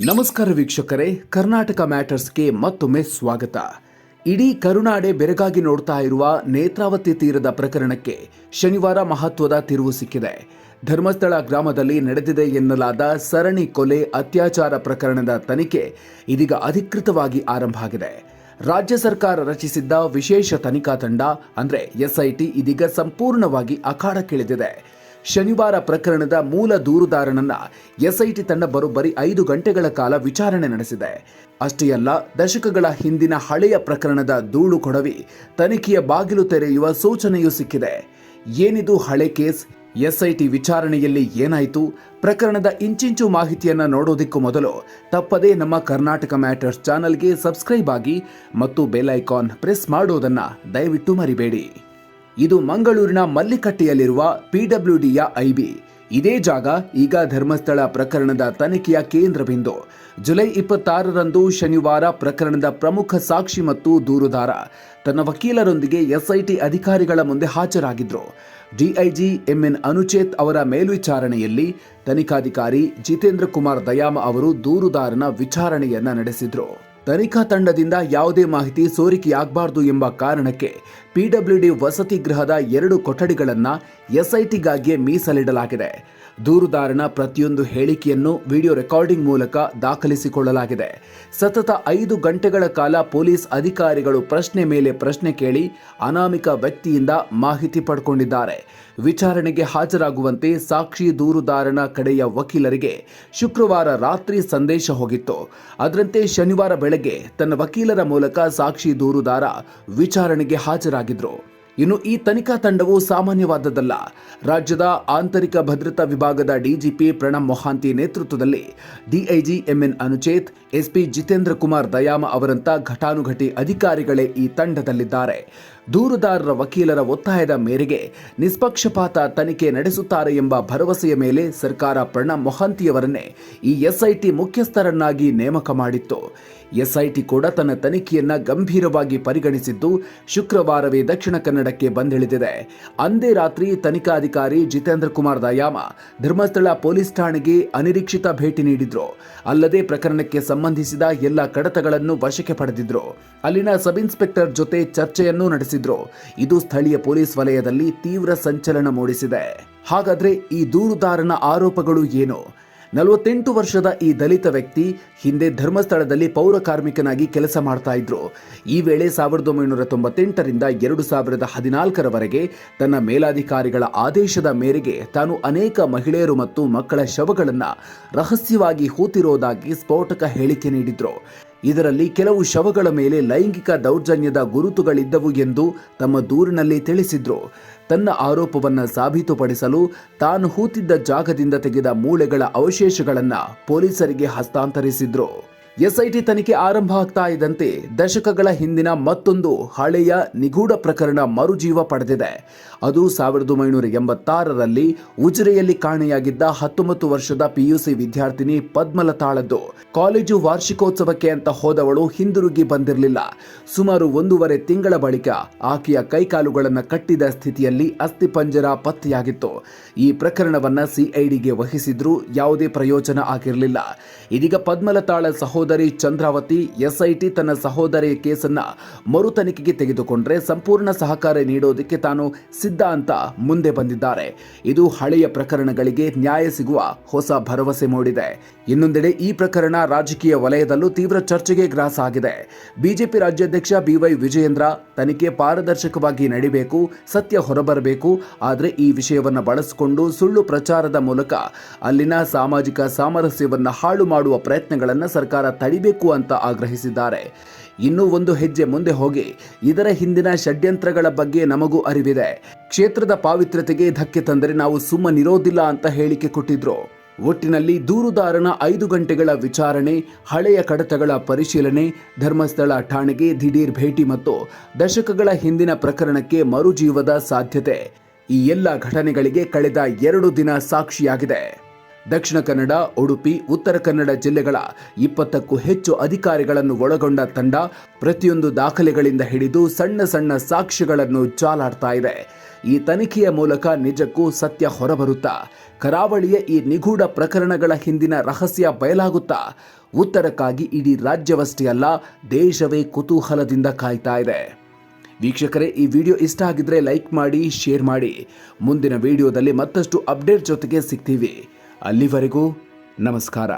ನಮಸ್ಕಾರ ವೀಕ್ಷಕರೇ, ಕರ್ನಾಟಕ ಮ್ಯಾಟರ್ಸ್ಗೆ ಮತ್ತೊಮ್ಮೆ ಸ್ವಾಗತ. ಇಡೀ ಕರುನಾಡೆ ಬೆರಗಾಗಿ ನೋಡ್ತಾ ಇರುವ ನೇತ್ರಾವತಿ ತೀರದ ಪ್ರಕರಣಕ್ಕೆ ಶನಿವಾರ ಮಹತ್ವದ ತಿರುವು ಸಿಕ್ಕಿದೆ. ಧರ್ಮಸ್ಥಳ ಗ್ರಾಮದಲ್ಲಿ ನಡೆದಿದೆ ಎನ್ನಲಾದ ಸರಣಿ ಕೊಲೆ ಅತ್ಯಾಚಾರ ಪ್ರಕರಣದ ತನಿಖೆ ಇದೀಗ ಅಧಿಕೃತವಾಗಿ ಆರಂಭ ಆಗಿದೆ. ರಾಜ್ಯ ಸರ್ಕಾರ ರಚಿಸಿದ್ದ ವಿಶೇಷ ತನಿಖಾ ತಂಡ, ಅಂದ್ರೆ ಎಸ್ಐಟಿ, ಇದೀಗ ಸಂಪೂರ್ಣವಾಗಿ ಅಖಾಡಕ್ಕಿಳಿದಿದೆ. ಶನಿವಾರ ಪ್ರಕರಣದ ಮೂಲ ದೂರುದಾರನನ್ನ ಎಸ್ಐಟಿ ತಂಡ ಬರೋಬ್ಬರಿ ಐದು ಗಂಟೆಗಳ ಕಾಲ ವಿಚಾರಣೆ ನಡೆಸಿದೆ. ಅಷ್ಟೇ ಅಲ್ಲ, ದಶಕಗಳ ಹಿಂದಿನ ಹಳೆಯ ಪ್ರಕರಣದ ಧೂಳು ಕೊಡವಿ ತನಿಖೆಯ ಬಾಗಿಲು ತೆರೆಯುವ ಸೂಚನೆಯೂ ಸಿಕ್ಕಿದೆ. ಏನಿದು ಹಳೆ ಕೇಸ್? ಎಸ್ಐಟಿ ವಿಚಾರಣೆಯಲ್ಲಿ ಏನಾಯಿತು? ಪ್ರಕರಣದ ಇಂಚಿಂಚು ಮಾಹಿತಿಯನ್ನ ನೋಡೋದಿಕ್ಕೂ ಮೊದಲು ತಪ್ಪದೇ ನಮ್ಮ ಕರ್ನಾಟಕ ಮ್ಯಾಟರ್ಸ್ ಚಾನಲ್ಗೆ ಸಬ್ಸ್ಕ್ರೈಬ್ ಆಗಿ ಮತ್ತು ಬೆಲ್ ಐಕಾನ್ ಪ್ರೆಸ್ ಮಾಡೋದನ್ನ ದಯವಿಟ್ಟು ಮರಿಬೇಡಿ. ಇದು ಮಂಗಳೂರಿನ ಮಲ್ಲಿಕಟ್ಟೆಯಲ್ಲಿರುವ ಪಿಡಬ್ಲ್ಯೂಡಿಯ ಐಬಿ. ಇದೇ ಜಾಗ ಈಗ ಧರ್ಮಸ್ಥಳ ಪ್ರಕರಣದ ತನಿಖೆಯ ಕೇಂದ್ರ ಬಿಂದು ಜುಲೈ ಇಪ್ಪತ್ತಾರರಂದು ಶನಿವಾರ ಪ್ರಕರಣದ ಪ್ರಮುಖ ಸಾಕ್ಷಿ ಮತ್ತು ದೂರುದಾರ. ತನ್ನ ವಕೀಲರೊಂದಿಗೆ ಎಸ್ಐಟಿ ಅಧಿಕಾರಿಗಳ ಮುಂದೆ ಹಾಜರಾಗಿದ್ರು. ಡಿಐಜಿ ಎಂಎನ್ ಅನುಚೇತ್ ಅವರ ಮೇಲ್ವಿಚಾರಣೆಯಲ್ಲಿ ತನಿಖಾಧಿಕಾರಿ ಜಿತೇಂದ್ರ ಕುಮಾರ್ ದಯಾಮ ಅವರು ದೂರುದಾರನ ವಿಚಾರಣೆಯನ್ನ ನಡೆಸಿದ್ರು. ತನಿಖಾ ತಂಡದಿಂದ ಯಾವುದೇ ಮಾಹಿತಿ ಸೋರಿಕೆಯಾಗಬಾರದು ಎಂಬ ಕಾರಣಕ್ಕೆ ಪಿಡಬ್ಲ್ಯೂಡಿ ವಸತಿ ಗೃಹದ ಎರಡು ಕೊಠಡಿಗಳನ್ನು ಎಸ್ಐಟಿಗಾಗಿಯೇ ಮೀಸಲಿಡಲಾಗಿದೆ. ದೂರುದಾರನ ಪ್ರತಿಯೊಂದು ಹೇಳಿಕೆಯನ್ನು ವಿಡಿಯೋ ರೆಕಾರ್ಡಿಂಗ್ ಮೂಲಕ ದಾಖಲಿಸಿಕೊಳ್ಳಲಾಗಿದೆ. ಸತತ ಐದು ಗಂಟೆಗಳ ಕಾಲ ಪೊಲೀಸ್ ಅಧಿಕಾರಿಗಳು ಪ್ರಶ್ನೆ ಮೇಲೆ ಪ್ರಶ್ನೆ ಕೇಳಿ ಅನಾಮಿಕ ವ್ಯಕ್ತಿಯಿಂದ ಮಾಹಿತಿ ಪಡ್ಕೊಂಡಿದ್ದಾರೆ. ವಿಚಾರಣೆಗೆ ಹಾಜರಾಗುವಂತೆ ಸಾಕ್ಷಿ ದೂರುದಾರನ ಕಡೆಯ ವಕೀಲರಿಗೆ ಶುಕ್ರವಾರ ರಾತ್ರಿ ಸಂದೇಶ ಹೋಗಿತ್ತು. ಅದರಂತೆ ಶನಿವಾರ ಬೆಳಗ್ಗೆ ತನ್ನ ವಕೀಲರ ಮೂಲಕ ಸಾಕ್ಷಿ ದೂರುದಾರ ವಿಚಾರಣೆಗೆ ಹಾಜರಾಗಿದ್ರು ಇನ್ನು ಈ ತನಿಖಾ ತಂಡವು ಸಾಮಾನ್ಯವಾದದ್ದಲ್ಲ. ರಾಜ್ಯದ ಆಂತರಿಕ ಭದ್ರತಾ ವಿಭಾಗದ ಡಿಜಿಪಿ ಪ್ರಣಬ್ ಮೊಹಾಂತಿ ನೇತೃತ್ವದಲ್ಲಿ DIG MN Anucheth, SP Jitendra Kumar Dayama ಅವರಂತ ಘಟಾನುಘಟಿ ಅಧಿಕಾರಿಗಳೇ ಈ ತಂಡದಲ್ಲಿದ್ದಾರೆ. ದೂರುದಾರರ ವಕೀಲರ ಒತ್ತಾಯದ ಮೇರೆಗೆ ನಿಷ್ಪಕ್ಷಪಾತ ತನಿಖೆ ನಡೆಸುತ್ತಾರೆ ಎಂಬ ಭರವಸೆಯ ಮೇಲೆ ಸರ್ಕಾರ ಪ್ರಣಬ್ ಮೊಹಂತಿಯವರನ್ನೇ ಈ ಎಸ್ಐಟಿ ಮುಖ್ಯಸ್ಥರನ್ನಾಗಿ ನೇಮಕ ಮಾಡಿತ್ತು. ಎಸ್ಐಟಿ ಕೂಡ ತನ್ನ ತನಿಖೆಯನ್ನ ಗಂಭೀರವಾಗಿ ಪರಿಗಣಿಸಿದ್ದು ಶುಕ್ರವಾರವೇ ದಕ್ಷಿಣ ಕನ್ನಡಕ್ಕೆ ಬಂದಿಳಿದಿದೆ. ಅಂದೇ ರಾತ್ರಿ ತನಿಖಾಧಿಕಾರಿ ಜಿತೇಂದ್ರ ಕುಮಾರ್ ದಯಾಮ ಧರ್ಮಸ್ಥಳ ಪೊಲೀಸ್ ಠಾಣೆಗೆ ಅನಿರೀಕ್ಷಿತ ಭೇಟಿ ನೀಡಿದ್ರು. ಅಲ್ಲದೆ ಪ್ರಕರಣಕ್ಕೆ ಸಂಬಂಧಿಸಿದ ಎಲ್ಲ ಕಡತಗಳನ್ನು ವಶಕ್ಕೆ ಪಡೆದಿದ್ರು. ಅಲ್ಲಿನ ಸಬ್ ಇನ್ಸ್ಪೆಕ್ಟರ್ ಜೊತೆ ಚರ್ಚೆಯನ್ನೂ ನಡೆಸಿದ್ರು. ಇದು ಸ್ಥಳೀಯ ಪೊಲೀಸ್ ವಲಯದಲ್ಲಿ ತೀವ್ರ ಸಂಚಲನ ಮೂಡಿಸಿದೆ. ಹಾಗಾದ್ರೆ ಈ ದೂರುದಾರನ ಆರೋಪಗಳು ಏನು? ನಲವತ್ತೆಂಟು ವರ್ಷದ ಈ ದಲಿತ ವ್ಯಕ್ತಿ ಹಿಂದೆ ಧರ್ಮಸ್ಥಳದಲ್ಲಿ ಪೌರ ಕಾರ್ಮಿಕನಾಗಿ ಕೆಲಸ ಮಾಡ್ತಾ ಇದ್ರು. ಈ ವೇಳೆ ಸಾವಿರದ ಒಂಬೈನೂರ ತೊಂಬತ್ತೆಂಟರಿಂದ ಎರಡು ಸಾವಿರದ ಹದಿನಾಲ್ಕರವರೆಗೆ ತನ್ನ ಮೇಲಾಧಿಕಾರಿಗಳ ಆದೇಶದ ಮೇರೆಗೆ ತಾನು ಅನೇಕ ಮಹಿಳೆಯರು ಮತ್ತು ಮಕ್ಕಳ ಶವಗಳನ್ನು ರಹಸ್ಯವಾಗಿ ಹೂತಿರೋದಾಗಿ ಸ್ಫೋಟಕ ಹೇಳಿಕೆ ನೀಡಿದ್ರು. ಇದರಲ್ಲಿ ಕೆಲವು ಶವಗಳ ಮೇಲೆ ಲೈಂಗಿಕ ದೌರ್ಜನ್ಯದ ಗುರುತುಗಳಿದ್ದವು ಎಂದು ತಮ್ಮ ದೂರಿನಲ್ಲಿ ತಿಳಿಸಿದ್ರು. ತನ್ನ ಆರೋಪವನ್ನು ಸಾಬೀತುಪಡಿಸಲು ತಾನು ಹೂತಿದ್ದ ಜಾಗದಿಂದ ತೆಗೆದ ಮೂಳೆಗಳ ಅವಶೇಷಗಳನ್ನು ಪೊಲೀಸರಿಗೆ ಹಸ್ತಾಂತರಿಸಿದ್ರು. ಎಸ್ಐಟಿ ತನಿಖೆ ಆರಂಭ ಆಗ್ತಾ ಇದ್ದಂತೆ ದಶಕಗಳ ಹಿಂದಿನ ಮತ್ತೊಂದು ಹಳೆಯ ನಿಗೂಢ ಪ್ರಕರಣ ಮರುಜೀವ ಪಡೆದಿದೆ. ಅದು ಸಾವಿರದ ಒಂಬೈನೂರ ಎಂಬತ್ತಾರರಲ್ಲಿ ಉಜಿರೆಯಲ್ಲಿ ಕಾಣೆಯಾಗಿದ್ದ ಹತ್ತೊಂಬತ್ತು ವರ್ಷದ ಪಿಯುಸಿ ವಿದ್ಯಾರ್ಥಿನಿ ಪದ್ಮಲತಾಳದ್ದು. ಕಾಲೇಜು ವಾರ್ಷಿಕೋತ್ಸವಕ್ಕೆ ಅಂತ ಹೋದವಳು ಹಿಂದಿರುಗಿ ಬಂದಿರಲಿಲ್ಲ. ಸುಮಾರು ಒಂದೂವರೆ ತಿಂಗಳ ಬಳಿಕ ಆಕೆಯ ಕೈಕಾಲುಗಳನ್ನು ಕಟ್ಟಿದ ಸ್ಥಿತಿಯಲ್ಲಿ ಅಸ್ಥಿಪಂಜರ ಪತ್ತೆಯಾಗಿತ್ತು. ಈ ಪ್ರಕರಣವನ್ನು ಸಿಐಡಿಗೆ ವಹಿಸಿದ್ರೂ ಯಾವುದೇ ಪ್ರಯೋಜನ ಆಗಿರಲಿಲ್ಲ. ಇದೀಗ ಪದ್ಮಲತಾಳ ಸಹೋದರಿ ಚಂದ್ರಾವತಿ, ಎಸ್ಐಟಿ ತನ್ನ ಸಹೋದರಿಯ ಕೇಸನ್ನ ಮರು ತನಿಖೆಗೆ ತೆಗೆದುಕೊಂಡ್ರೆ ಸಂಪೂರ್ಣ ಸಹಕಾರ ನೀಡೋದಕ್ಕೆ ತಾನು ಸಿದ್ಧ ಅಂತ ಮುಂದೆ ಬಂದಿದ್ದಾರೆ. ಇದು ಹಳೆಯ ಪ್ರಕರಣಗಳಿಗೆ ನ್ಯಾಯ ಸಿಗುವ ಹೊಸ ಭರವಸೆ ಮೂಡಿದೆ. ಇನ್ನೊಂದೆಡೆ ಈ ಪ್ರಕರಣ ರಾಜಕೀಯ ವಲಯದಲ್ಲೂ ತೀವ್ರ ಚರ್ಚೆಗೆ ಗ್ರಾಸ ಆಗಿದೆ. ಬಿಜೆಪಿ ರಾಜ್ಯಾಧ್ಯಕ್ಷ ಬಿವೈ ವಿಜಯೇಂದ್ರ ತನಿಖೆ ಪಾರದರ್ಶಕವಾಗಿ ನಡಿಬೇಕು, ಸತ್ಯ ಹೊರಬರಬೇಕು, ಆದರೆ ಈ ವಿಷಯವನ್ನು ಬಳಸಿಕೊಂಡು ಸುಳ್ಳು ಪ್ರಚಾರದ ಮೂಲಕ ಅಲ್ಲಿನ ಸಾಮಾಜಿಕ ಸಾಮರಸ್ಯವನ್ನು ಹಾಳು ಮಾಡುವ ಪ್ರಯತ್ನಗಳನ್ನು ಸರ್ಕಾರ ತಡಿಬೇಕು ಅಂತ ಆಗ್ರಹಿಸಿದ್ದಾರೆ. ಇನ್ನೂ ಒಂದು ಹೆಜ್ಜೆ ಮುಂದೆ ಹೋಗಿ, ಇದರ ಹಿಂದಿನ ಷಡ್ಯಂತ್ರಗಳ ಬಗ್ಗೆ ನಮಗೂ ಅರಿವಿದೆ. ಕ್ಷೇತ್ರದ ಪಾವಿತ್ರ್ಯತೆಗೆ ಧಕ್ಕೆ ತಂದರೆ ನಾವು ಸುಮ್ಮನಿರೋದಿಲ್ಲ ಅಂತ ಹೇಳಿಕೆ ಕೊಟ್ಟಿದ್ರು. ಒಟ್ಟಿನಲ್ಲಿ ದೂರುದಾರನ ಐದು ಗಂಟೆಗಳ ವಿಚಾರಣೆ, ಹಳೆಯ ಕಡತಗಳ ಪರಿಶೀಲನೆ, ಧರ್ಮಸ್ಥಳ ಠಾಣೆಗೆ ದಿಢೀರ್ ಭೇಟಿ ಮತ್ತು ದಶಕಗಳ ಹಿಂದಿನ ಪ್ರಕರಣಕ್ಕೆ ಮರುಜೀವದ ಸಾಧ್ಯತೆ. ಈ ಎಲ್ಲ ಘಟನೆಗಳಿಗೆ ಕಳೆದ ಎರಡು ದಿನ ಸಾಕ್ಷಿಯಾಗಿದೆ. ದಕ್ಷಿಣ ಕನ್ನಡ, ಉಡುಪಿ, ಉತ್ತರ ಕನ್ನಡ ಜಿಲ್ಲೆಗಳ ಇಪ್ಪತ್ತಕ್ಕೂ ಹೆಚ್ಚು ಅಧಿಕಾರಿಗಳನ್ನು ಒಳಗೊಂಡ ತಂಡ ಪ್ರತಿಯೊಂದು ದಾಖಲೆಗಳಿಂದ ಹಿಡಿದು ಸಣ್ಣ ಸಣ್ಣ ಸಾಕ್ಷ್ಯಗಳನ್ನು ಜಾಲಾಡ್ತಾ ಇದೆ. ಈ ತನಿಖೆಯ ಮೂಲಕ ನಿಜಕ್ಕೂ ಸತ್ಯ ಹೊರಬರುತ್ತಾ, ಕರಾವಳಿಯ ಈ ನಿಗೂಢ ಪ್ರಕರಣಗಳ ಹಿಂದಿನ ರಹಸ್ಯ ಬಯಲಾಗುತ್ತಾ, ಉತ್ತರಕ್ಕಾಗಿ ಇಡೀ ರಾಜ್ಯವಷ್ಟೇ ಅಲ್ಲ, ದೇಶವೇ ಕುತೂಹಲದಿಂದ ಕಾಯ್ತಾ ಇದೆ. ವೀಕ್ಷಕರೇ, ಈ ವಿಡಿಯೋ ಇಷ್ಟ ಆಗಿದ್ರೆ ಲೈಕ್ ಮಾಡಿ, ಶೇರ್ ಮಾಡಿ. ಮುಂದಿನ ವಿಡಿಯೋದಲ್ಲಿ ಮತ್ತಷ್ಟು ಅಪ್ಡೇಟ್ ಜೊತೆಗೆ ಸಿಗ್ತೀವಿ. ಅಲ್ಲಿವರೆಗೂ ನಮಸ್ಕಾರ.